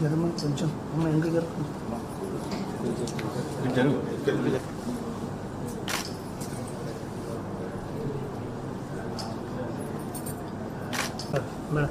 జరమ కొంచెం అమ్మ ఇంకా జరుపు మేడం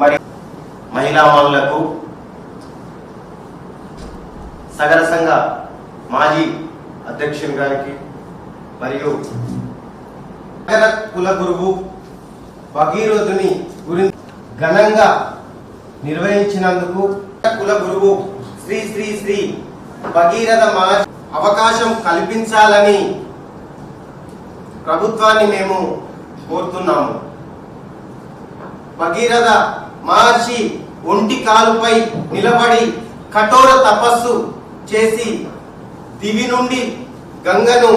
మరి మహిళా మనులకు సగర సంఘ మాజీ అధ్యక్షులు గారికి మరియు కుల గురువు భగీరథుని గురించి ఘనంగా నిర్వహించినందుకు కుల గురువు శ్రీ శ్రీ శ్రీ భగీరథ మా అవకాశం కల్పించాలని ప్రభుత్వాన్ని మేము కోరుతున్నాము. భగీరథ మహర్షి ఒంటి కాలుపై నిలబడి కఠోర తపస్సు చేసి దివి నుండి గంగను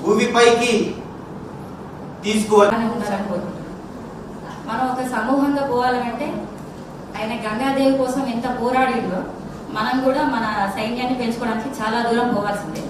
భూమిపైకి తీసుకువ మనం ఒక సమూహంగా పోవాలంటే ఆయన గంగాదేవి కోసం ఎంత పోరాడిందో మనం కూడా మన సైన్యాన్ని పెంచుకోవడానికి చాలా దూరం పోవాల్సిందే.